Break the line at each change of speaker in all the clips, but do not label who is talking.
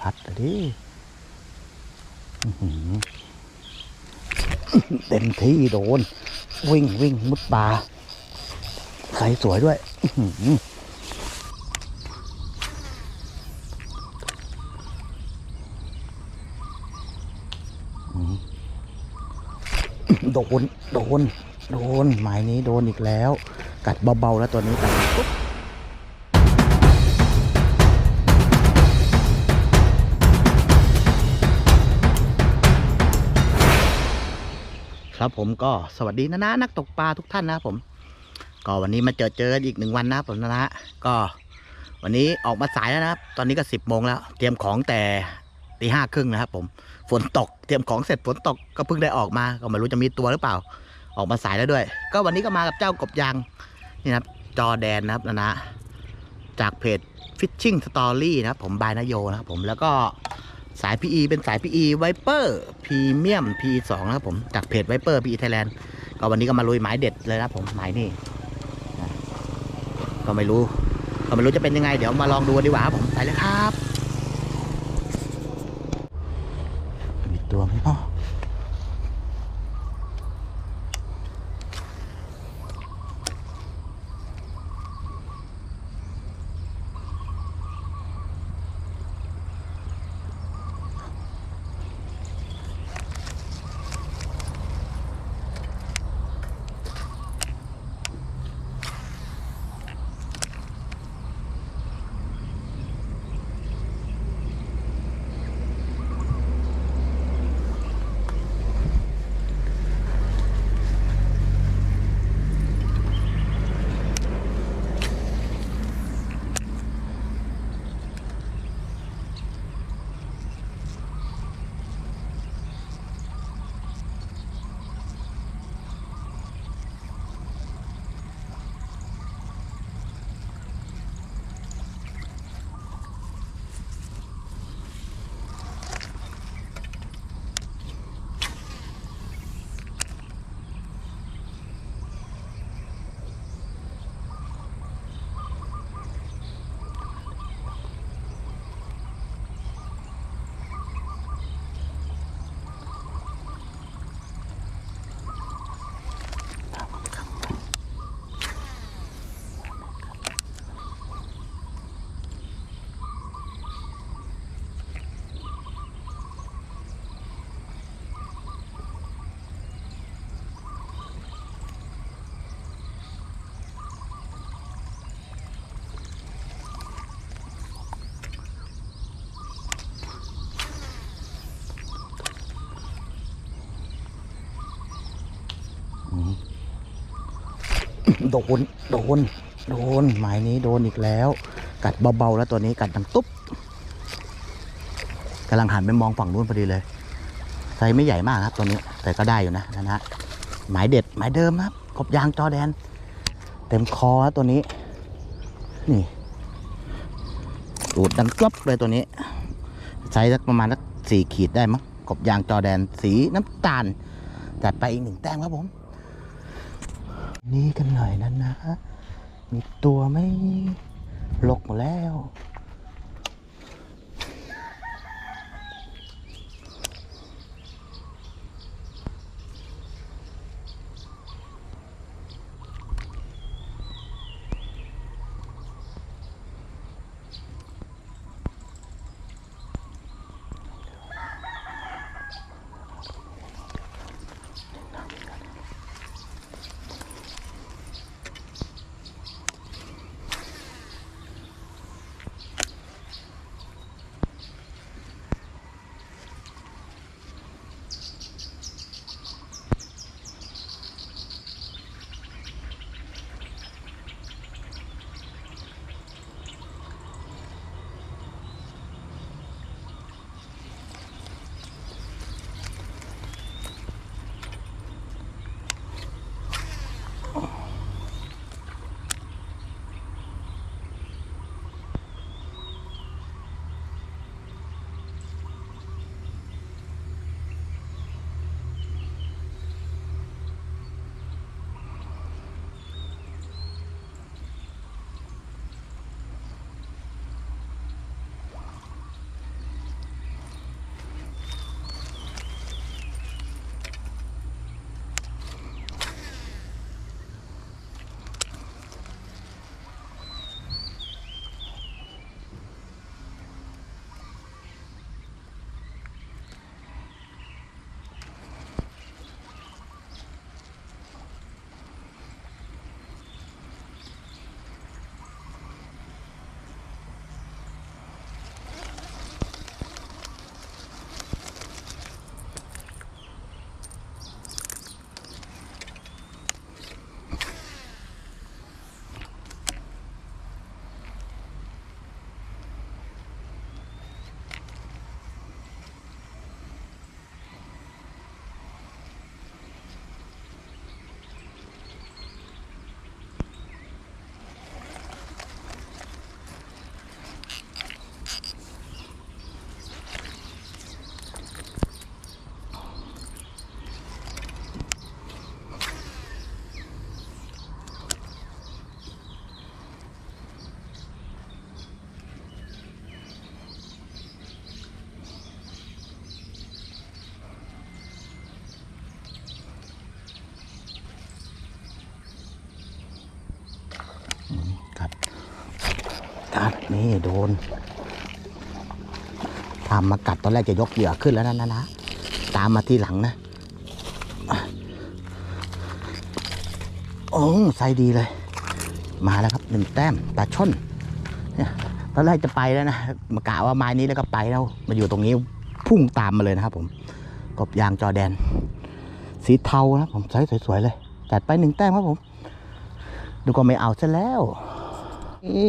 พัดเลยดิเต็มที่โดน วิ่งวิ่งมุดป่าใสสวยด้วยโดน โดน โดน หมายนี้โดนอีกแล้ว กัดเบาๆแล้วตัวนี้กัดปุ๊บ ครับผมก็สวัสดีนะนะนักตกปลาทุกท่านนะครับผม ก็วันนี้มาเจอเจออีกหนึ่งวันนะผมนะนะก็วันนี้ออกมาสายแล้วนะครับ ตอนนี้ก็สิบโมงแล้ว เตรียมของแต่ตีห้าครึ่งนะครับผม ฝนตก เตรียมของเสร็จฝนตกก็เพิ่งได้ออกมา ก็ไม่รู้จะมีตัวหรือเปล่า ออกมาสายแล้วด้วย ก็วันนี้ก็มากับเจ้ากบยางนี่นะครับ จอแดนนะครับนะนะจากเพจ Fishing Story นะครับผมบายนโยนะครับผมแล้วก็ สาย PE เป็นสาย PE Viper พรีเมียม PE 2นะครับผมจากเพจ Viper PE Thailand ก็วันนี้ก็มาลุยหมายเด็ดเลยนะครับผมหมายนี่ก็ไม่รู้ ก็ไม่รู้จะเป็นยังไง เดี๋ยวมาลองดูดีกว่าครับผมไปเลยครับ โดน โดน โดน หมายนี้โดนอีกแล้ว กัดเบาๆแล้วตัวนี้กัดดังตุ๊บกำลังหันไปมองฝั่งนู้นพอดีเลยไซส์ไม่ใหญ่มากครับตัวนี้ แต่ก็ได้อยู่นะนะฮะหมายเด็ดหมายเดิมครับกบยางจอแดน เต็มคอตัวนี้ นี่ดูดดังกรอบเลยตัวนี้ไซส์สักประมาณสักสี่ขีดได้มั้งกบยางจอแดนสีน้ำตาลจัดไปอีกหนึ่งแต้มครับผม นี่กันหน่อยนะนะ มีตัวไม่ลกหมดแล้ว นี่โดนทำมากัดตอนแรกจะยกเหยื่อขึ้นแล้วนะนะนะตามมาที่หลังนะโอ้ไซส์ดีเลย มาแล้วครับหนึ่งแต้มปลาช่อนเนี่ยตอนแรกจะไปแล้วนะมากะว่าไม้นี้แล้วก็ไปแล้วมาอยู่ตรงนี้พุ่งตามมาเลยนะครับ ผมกบยางจอแดน สีเทานะผมไซส์สวยๆเลยจัดไปหนึ่งแต้มครับผม ดูก็ไม่เอาซะแล้วนี่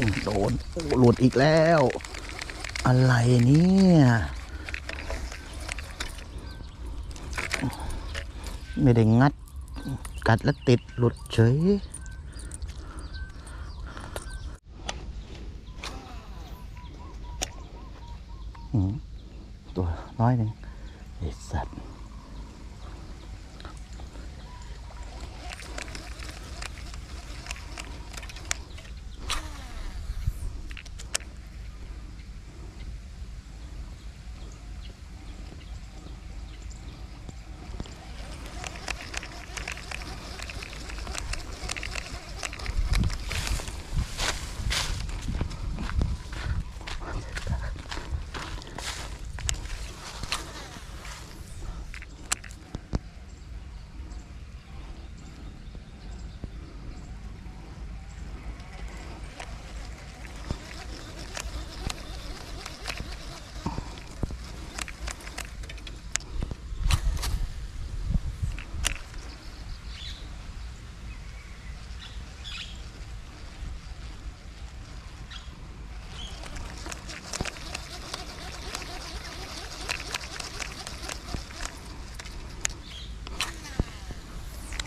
นโดนหลุดอีกแล้ว อะไรเนี่ยไม่ได้งัด กัดแล้วติดหลุดเฉยตัวน้อยหนึ่งไอสัตว์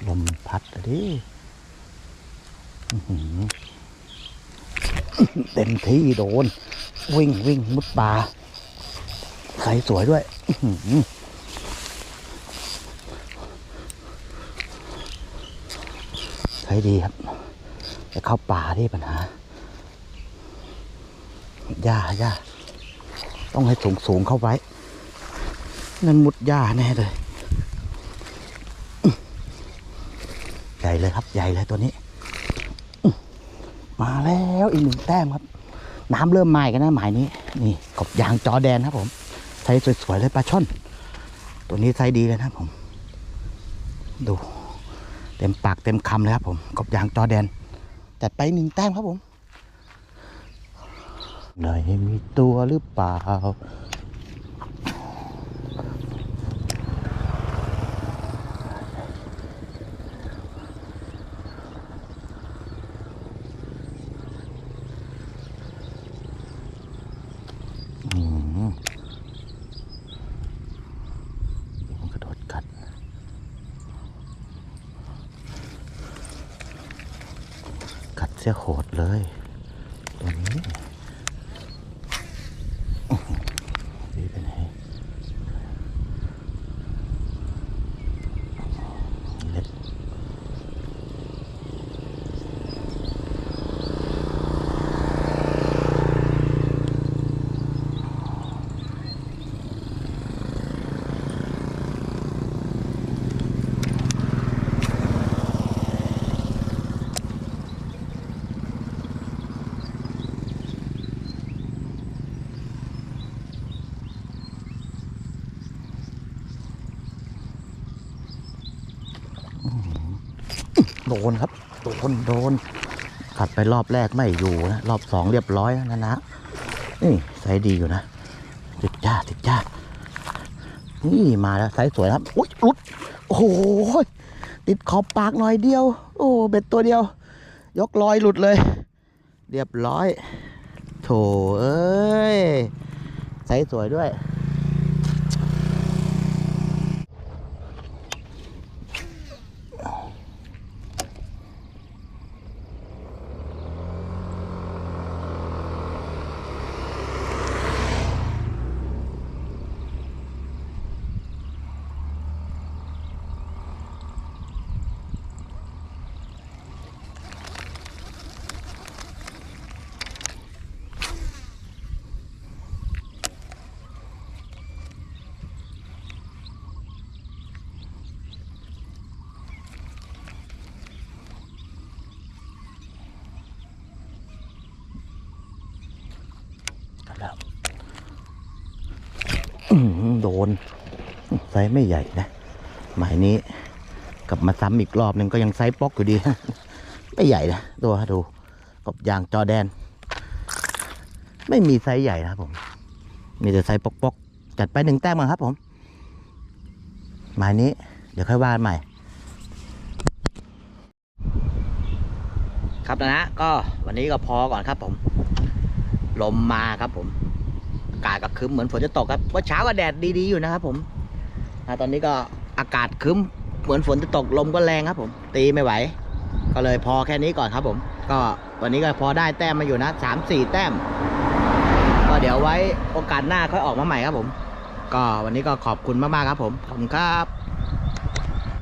ลม มันพัดอะดิอื้อหือเต็มที่โดน วิ่งวิ่งมุดป่าใสสวยด้วยใช้ดีครับจะเข้าป่าที่ปัญหาหญ้าหญ้าต้องให้สูงสูงเข้าไว้ นั่นมุดหญ้าแน่เลย ใหญ่เลยครับ ใหญ่เลยตัวนี้ มาแล้วอีกหนึ่งแต้มครับ น้ำเริ่มมาอีกันนะหมายนี้ นี่กบยางจอแดนครับผมไซส์สวยๆเลยปลาช่อน ตัวนี้ไซส์ดีเลยนะผม ดู เต็มปากเต็มคำเลยครับผมกบยางจอแดนจัดไปหนึ่งแต้มครับผมไหนมีตัวหรือเปล่า อืมมันกระโดดกัด กัด เสียโหดเลยตัวนี้อื้อหือดีไปไหน โดนครับ โดนโดนขัดไปรอบแรกไม่อยู่นะ รอบสองเรียบร้อยแล้วนะนะนี่ไซส์ดีอยู่นะ ติดจ้าติดจ้า นี่มาแล้วไซส์สวยครับอุ้ยหลุด โอ้โห ติดขอบปากหน่อยเดียว โอ้เบ็ดตัวเดียว ยกลอยหลุดเลย เรียบร้อย โถเอ้ยไซส์สวยด้วย แล้วอื้อหือโดนไซส์ไม่ใหญ่นะหมายนี้กลับมาซ้ำอีกรอบหนึ่งก็ยังไซส์ป๊อกอยู่ดี ไม่ใหญ่นะดูฮะดูกบยางจอแดน ไม่มีไซส์ใหญ่นะครับผม มีแต่ไซส์ป๊อกๆจัดไปหนึ่งแต้มก่อนครับผม หมายนี้เดี๋ยวค่อยว่าใหม่ ครับนะนะก็วันนี้ก็พอก่อนครับผม ลมมาครับผมอากาศก็ครึ้มเหมือนฝนจะตกครับว่าเช้าก็แดดดีๆอยู่นะครับผมอตอนนี้ก็อากาศครึ้มเหมือนฝนจะตกลมก็แรงครับผม ตีไม่ไหว ก็เลยพอแค่นี้ก่อนครับผม ก็วันนี้ก็พอได้แต้มมาอยู่นะสามสี่แต้ม ก็เดี๋ยวไว้โอกาสหน้าค่อยออกมาใหม่ครับผม ก็วันนี้ก็ขอบคุณมากๆครับผม ขอบคุณครับ